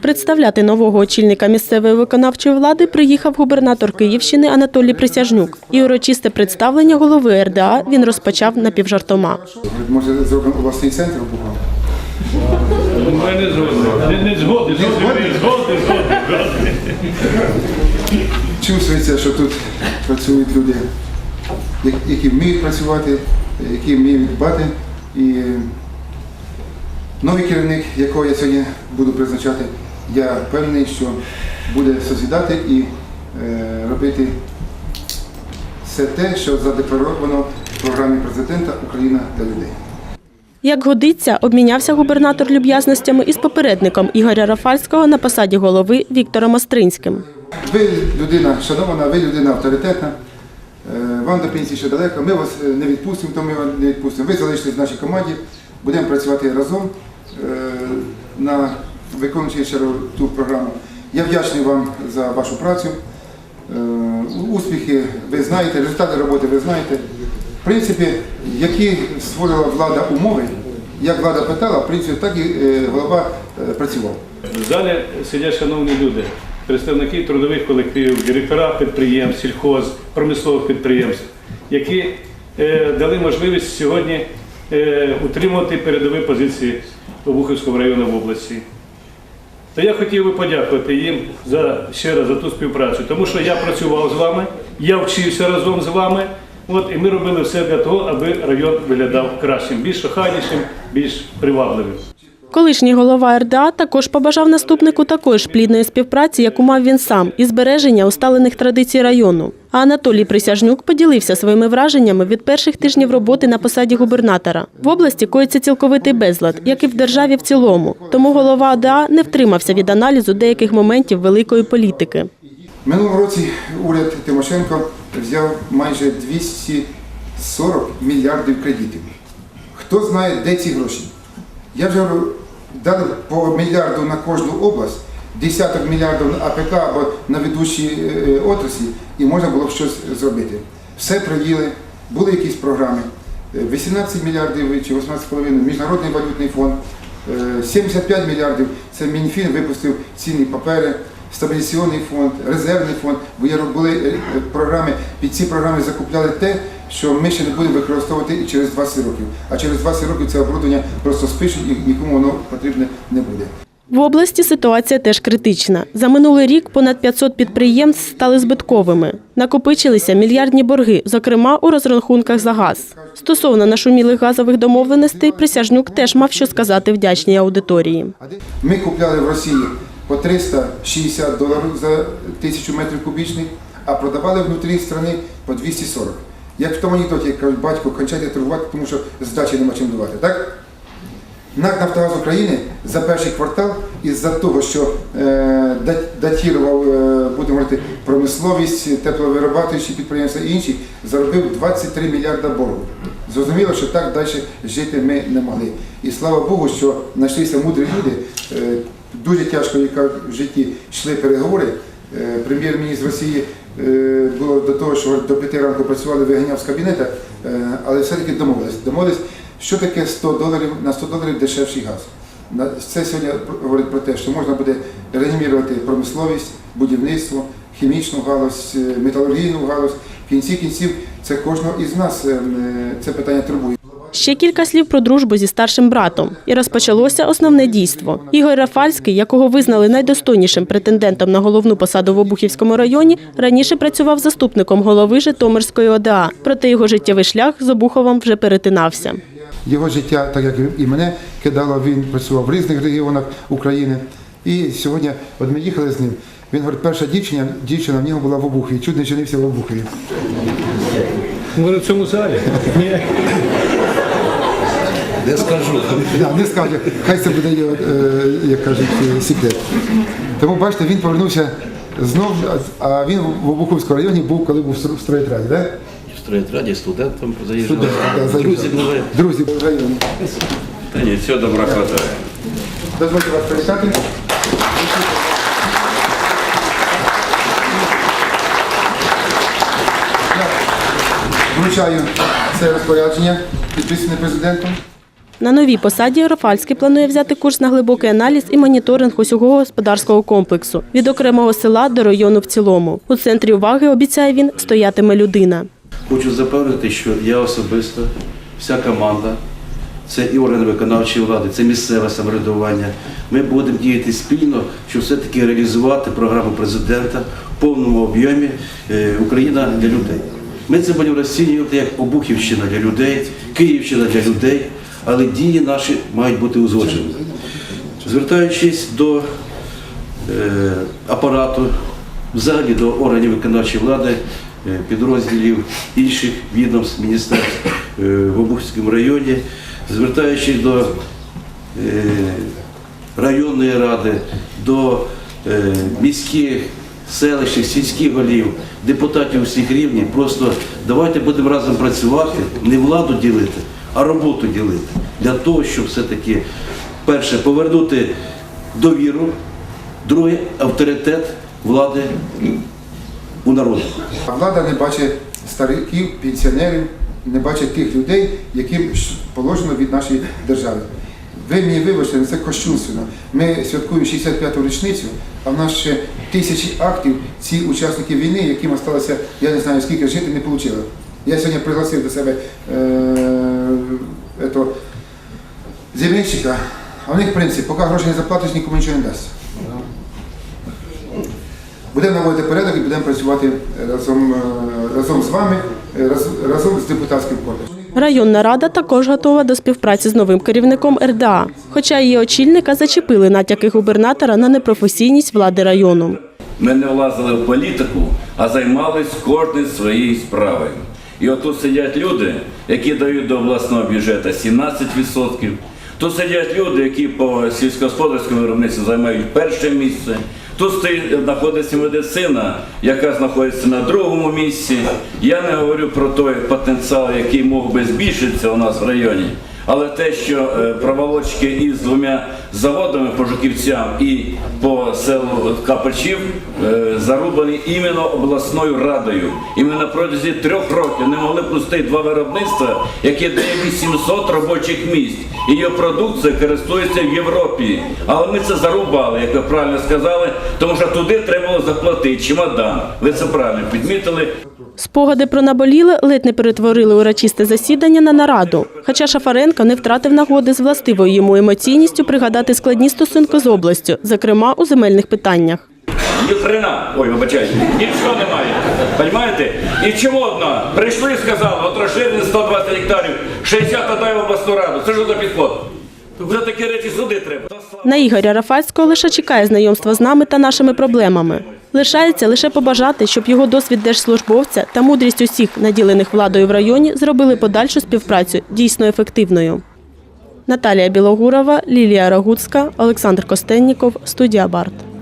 Представляти нового очільника місцевої виконавчої влади приїхав губернатор Київщини Анатолій Присяжнюк. І урочисте представлення голови РДА він розпочав напівжартома. Може, зробимо обласний центр? Ми не згодні. Не, згодні. Чувствується, що тут працюють люди, які вміють працювати, які вміють дбати. Новий керівник, якого я сьогодні буду призначати, я впевнений, що буде созідати і е, робити все те, що задекларовано в програмі президента Україна для людей. Як годиться, обмінявся губернатор люб'язностями із попередником Ігоря Рафальського на посаді голови Віктором Остринським. Ви людина шанована, ви людина авторитетна. Е, Вам до пенсії ще далеко. Ми вас е, не відпустимо, то ми вас не відпустимо. Ви залишились в нашій команді, будемо працювати разом на виконуючи ту програму. Я вдячний вам за вашу працю. Е, Успіхи ви знаєте, результати роботи ви знаєте. В принципі, які створила влада умови, як влада питала, в принципі, так і е, голова е, працював. В залі сидять шановні люди, представники трудових колективів, директора підприємств, сільхоз, промислових підприємств, які е, дали можливість сьогодні е, утримувати передові позиції Обухівського району в області. То я хотів би подякувати їм за ще раз за ту співпрацю, тому що я працював з вами, я вчився разом з вами. От, і ми робили все для того, аби район виглядав кращим, більш охайнішим, більш привабливим. Колишній голова РДА також побажав наступнику такої ж плідної співпраці, яку мав він сам, і збереження усталених традицій району. А Анатолій Присяжнюк поділився своїми враженнями від перших тижнів роботи на посаді губернатора. В області коїться цілковитий безлад, як і в державі в цілому. Тому голова ОДА не втримався від аналізу деяких моментів великої політики. Минулого році уряд Тимошенко взяв майже 240 мільярдів кредитів. Хто знає, де ці гроші? Я вже дали по мільярду на кожну область, десяток мільярдів на АПК або на ведучі е, отраслі, і можна було б щось зробити. Все приїли, були якісь програми. Е, 18 мільярдів чи 18,5 Міжнародний валютний фонд, е, 75 мільярдів це Мінфін випустив цінні папери, стабілізаційний фонд, резервний фонд, бо е, е, програми, під ці програми закупляли те, що ми ще не будемо використовувати і через 20 років. А через 20 років це оборудовання просто спишуть і нікому воно потрібне не буде. В області ситуація теж критична. За минулий рік понад 500 підприємств стали збитковими. Накопичилися мільярдні борги, зокрема у розрахунках за газ. Стосовно нашумілих газових домовленостей, Присяжнюк теж мав що сказати вдячній аудиторії. Ми купляли в Росії по 360 доларів за тисячу метрів кубічних, а продавали внутрі країни по 240. Як в тому анекдоті, як кажуть, батько, кончайте торгувати, тому що здачі нема чим давати. Так? НАК «Нафтогаз України за перший квартал із-за того, що е, датірував, е, будемо говорити, промисловість, тепловиробляючі підприємства і інші, заробив 23 мільярда боргу. Зрозуміло, що так далі жити ми не могли. І слава Богу, що знайшлися мудрі люди. Е, дуже тяжко, яка в житті йшли переговори. Е, Прем'єр-міністр Росії було до того, що до п'яти ранку працювали, виганяв з кабінета, е, але все-таки домовились. Домовились, що таке 100 доларів на 100 доларів дешевший газ. Це сьогодні говорить про те, що можна буде реанімувати промисловість, будівництво, хімічну галузь, е, металургійну галузь. В кінці кінців це кожного із нас е, це питання турбує. Ще кілька слів про дружбу зі старшим братом. І розпочалося основне дійство. Ігор Рафальський, якого визнали найдостойнішим претендентом на головну посаду в Обухівському районі, раніше працював заступником голови Житомирської ОДА. Проте його життєвий шлях з Обуховом вже перетинався. Його життя, так як і мене, кидало, він працював в різних регіонах України. І сьогодні, от ми їхали з ним. Він говорить, перша дівчина, дівчина в нього була в Обухові, чуть не женився в Обухові. Може, в цьому залі? Не скажу. Да, не скаже, хай це буде е, як кажуть, е, секрет. Тому бачите, він повернувся знов, а він в Обуховському районі був, коли був в стройtraді, да? В стройатраді студентом заїжджав. Студент, да, заїжджав. Друзі були. В районі. Та ні, все добра хватає. Дозвольте вас привітати. Вручаю це розпорядження, підписане президентом. На новій посаді Рафальський планує взяти курс на глибокий аналіз і моніторинг усього господарського комплексу від окремого села до району в цілому. У центрі уваги обіцяє він стоятиме людина. Хочу запевнити, що я особисто, вся команда, це і органи виконавчої влади, це місцеве самоврядування. Ми будемо діяти спільно, щоб все-таки реалізувати програму президента в повному об'ємі е, Україна для людей. Ми це будемо розцінювати як Обухівщина для людей, Київщина для людей, але дії наші мають бути узгоджені. Звертаючись до е, апарату, взагалі до органів виконавчої влади, е, підрозділів інших відомств, міністерств е, в Обухівському районі, звертаючись до е, районної ради, до е, міських, селищних, сільських голів, депутатів усіх рівнів, просто давайте будемо разом працювати, не владу ділити, а роботу ділити. Для того, щоб все-таки, перше, повернути довіру, друге авторитет влади у народу. Влада не бачить стариків, пенсіонерів, не бачить тих людей, яким положено від нашої держави. Ви мені вибачте, це кощунственно. Ми святкуємо 65-ту річницю, а в нас ще тисячі актів ці учасники війни, яким залишилося, я не знаю скільки жити, не отримали. Я сьогодні пригласив до себе е, ето, земельщика, а в них принцип, поки гроші не заплатиш, нікому нічого не дасть. Будемо наводити порядок і будемо працювати разом, е, разом з вами, е, раз- разом з депутатським корпусом. Районна рада також готова до співпраці з новим керівником РДА, хоча її очільника зачепили натяки губернатора на непрофесійність влади району. Ми не влазили в політику, а займались кожним своєю справою. І отут сидять люди, які дають до обласного бюджету 17%. Тут сидять люди, які по сільськогосподарському виробництву займають перше місце. Тут стоїть, знаходиться медицина, яка знаходиться на другому місці. Я не говорю про той потенціал, який мог би збільшитися у нас в районі. Але те, що е, проволочки із двома заводами по Жуківцям і по селу Капачів е, зарубані іменно обласною радою. І ми на протязі трьох років не могли пустити два виробництва, яке дає 800 робочих місць. І її продукція користується в Європі. Але ми це зарубали, як ви правильно сказали, тому що туди треба було заплатити чемодан. Ви це правильно підмітили. Спогади про наболіле ледь не перетворили урочисте засідання на нараду. Хоча Шафаренко не втратив нагоди з властивою йому емоційністю пригадати складні стосунки з областю, зокрема у земельних питаннях. Ні хрена, ой, вибачайте, нічого немає. Понимаєте? І чому одна? Прийшли і сказали, от розширення 120 гектарів, 60 отдай в обласну раду. Це ж за підход. Вже такі речі суди треба. На Ігоря Рафальського лише чекає знайомства з нами та нашими проблемами. Лишається лише побажати, щоб його досвід держслужбовця та мудрість усіх, наділених владою в районі, зробили подальшу співпрацю дійсно ефективною. Наталія Білогурова, Лілія Рагуцька, Олександр Костенніков, студія Барт.